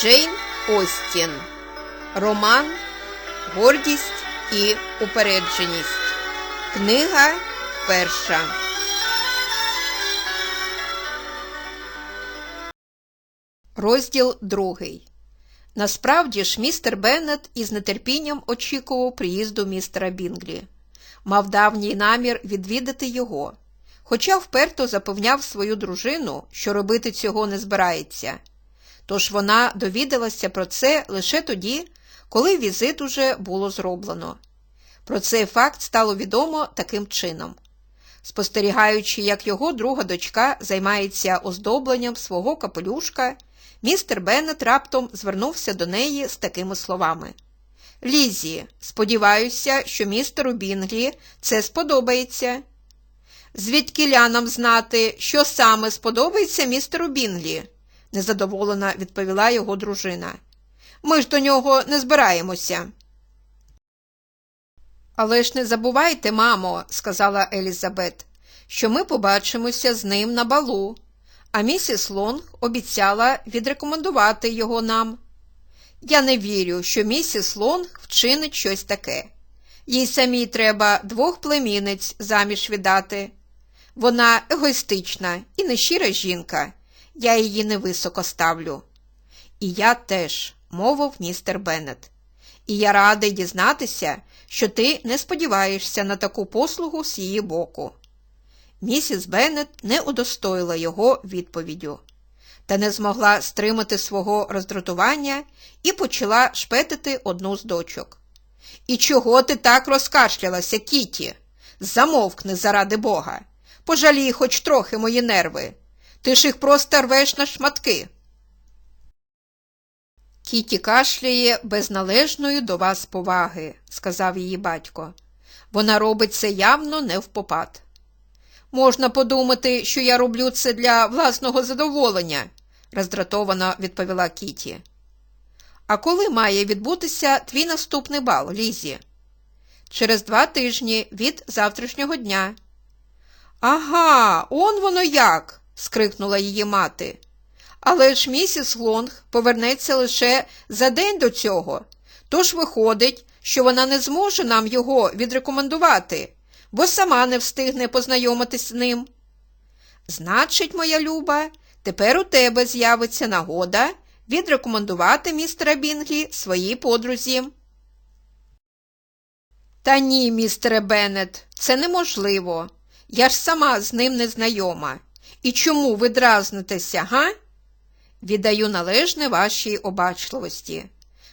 Джейн Остін. Роман Гордість і упередженість. Книга перша. Розділ другий. Насправді ж містер Беннет із нетерпінням очікував приїзду містера Бінглі. Мав давній намір відвідати його, хоча вперто запевняв свою дружину, що робити цього не збирається. Тож вона довідалася про це лише тоді, коли візит уже було зроблено. Про цей факт стало відомо таким чином. Спостерігаючи, як його друга дочка займається оздобленням свого капелюшка, містер Беннет раптом звернувся до неї з такими словами. Лізі, сподіваюся, що містеру Бінглі це сподобається. Звідки нам знати, що саме сподобається містеру Бінглі? Незадоволена відповіла його дружина. Ми ж до нього не збираємося. Але ж не забувайте, мамо, сказала Елізабет, що ми побачимося з ним на балу, а місіс Лонг обіцяла відрекомендувати його нам. Я не вірю, що місіс Лонг вчинить щось таке. Їй самій треба двох племінниць заміж віддати. Вона егоїстична і нещира жінка, я її невисоко ставлю. І я теж, мовив містер Беннет. І я радий дізнатися, що ти не сподіваєшся на таку послугу з її боку. Місіс Беннет не удостоїла його відповіддю, та не змогла стримати свого роздратування і почала шпетити одну з дочок. І чого ти так розкашлялася, Кіті? Замовкни заради бога. Пожалій хоч трохи мої нерви. Ти ж їх просто рвеш на шматки. Кіті кашляє без належної до вас поваги, сказав її батько. Вона робить це явно не впопад. Можна подумати, що я роблю це для власного задоволення, роздратовано відповіла Кіті. А коли має відбутися твій наступний бал, Лізі? Через два тижні від завтрашнього дня. Ага, он воно як. Скрикнула її мати. Але ж місіс Лонг повернеться лише за день до цього, тож виходить, що вона не зможе нам його відрекомендувати, бо сама не встигне познайомитись з ним. Значить, моя люба, тепер у тебе з'явиться нагода відрекомендувати містера Бінглі своїй подрузі. Та ні, містере Беннет, це неможливо. Я ж сама з ним не знайома. І чому ви дразнитеся, га? Віддаю належне вашій обачливості.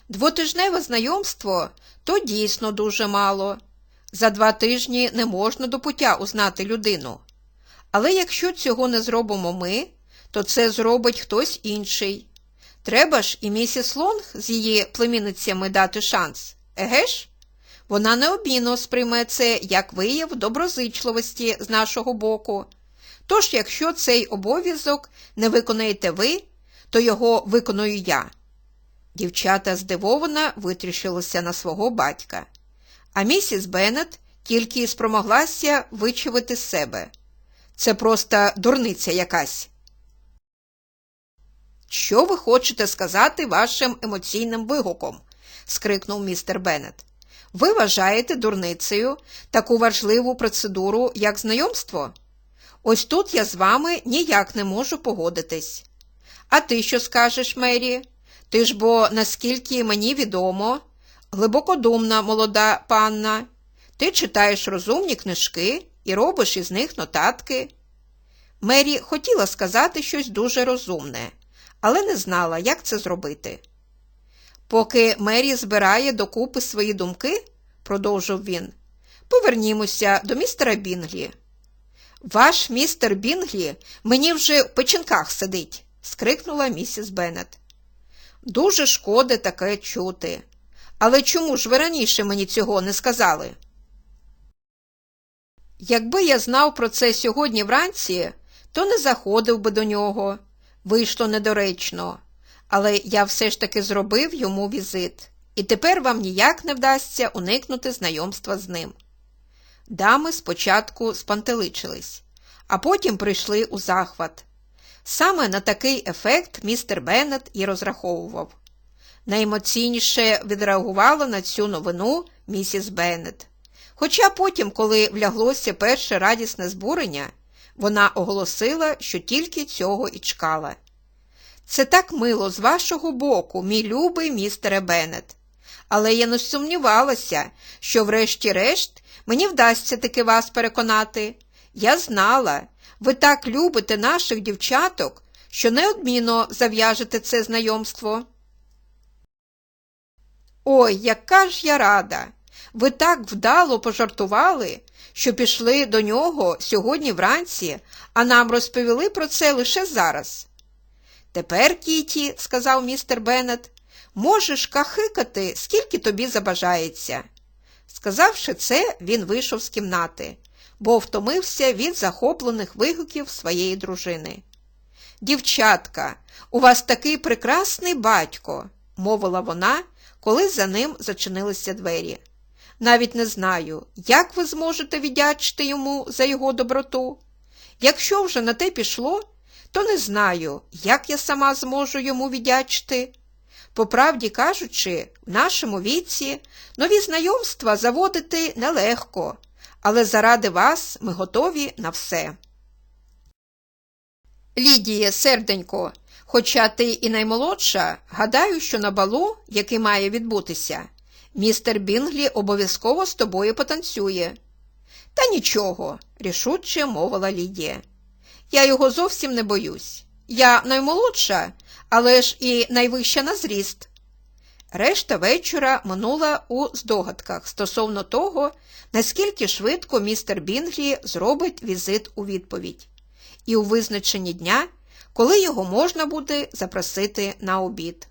Двотижневе знайомство то дійсно дуже мало. За два тижні не можна до пуття узнати людину. Але якщо цього не зробимо ми, то це зробить хтось інший. Треба ж і місіс Лонг з її племінницями дати шанс, еге ж? Вона необмінно сприйме це як вияв доброзичливості з нашого боку. Тож, якщо цей обов'язок не виконаєте ви, то його виконую я. Дівчата здивовано витріщилися на свого батька, а місіс Беннет тільки й спромоглася вичавити себе. Це просто дурниця якась. Що ви хочете сказати вашим емоційним вигуком? скрикнув містер Беннет. Ви вважаєте дурницею таку важливу процедуру, як знайомство? Ось тут я з вами ніяк не можу погодитись. А ти що скажеш, Мері? Ти ж бо, наскільки мені відомо, глибокодумна молода панна, ти читаєш розумні книжки і робиш із них нотатки. Мері хотіла сказати щось дуже розумне, але не знала, як це зробити. Поки Мері збирає докупи свої думки, продовжив він, повернімося до містера Бінглі. Ваш містер Бінглі мені вже в печінках сидить, скрикнула місіс Беннет. Дуже шкоди таке чути. Але чому ж ви раніше мені цього не сказали? Якби я знав про це сьогодні вранці, то не заходив би до нього. Вийшло недоречно, але я все ж таки зробив йому візит, і тепер вам ніяк не вдасться уникнути знайомства з ним. Дами спочатку спантеличились, а потім прийшли у захват. Саме на такий ефект містер Беннет і розраховував. Найемоційніше відреагувала на цю новину місіс Беннет. Хоча потім, коли вляглося перше радісне збурення, вона оголосила, що тільки цього і чекала. Це так мило з вашого боку, мій любий містере Беннет. Але я не сумнівалася, що, врешті-решт, мені вдасться таки вас переконати. Я знала, ви так любите наших дівчаток, що неодмінно зав'яжете це знайомство. Ой, яка ж я рада! Ви так вдало пожартували, що пішли до нього сьогодні вранці, а нам розповіли про це лише зараз. Тепер, Кіті, сказав містер Беннет, можеш кахикати, скільки тобі забажається. Сказавши це, він вийшов з кімнати, бо втомився від захоплених вигуків своєї дружини. Дівчатка, у вас такий прекрасний батько, мовила вона, коли за ним зачинилися двері. Навіть не знаю, як ви зможете віддячити йому за його доброту. Якщо вже на те пішло, то не знаю, як я сама зможу йому віддячити. По правді кажучи, в нашому віці нові знайомства заводити нелегко, але заради вас ми готові на все. Лідіє, серденько, хоча ти і наймолодша, гадаю, що на балу, який має відбутися, містер Бінглі обов'язково з тобою потанцює. Та нічого, рішуче мовила Лідія. Я його зовсім не боюсь. Я наймолодша, але ж і найвища на зріст. Решта вечора минула у здогадках стосовно того, наскільки швидко містер Бінглі зробить візит у відповідь, і у визначенні дня, коли його можна буде запросити на обід.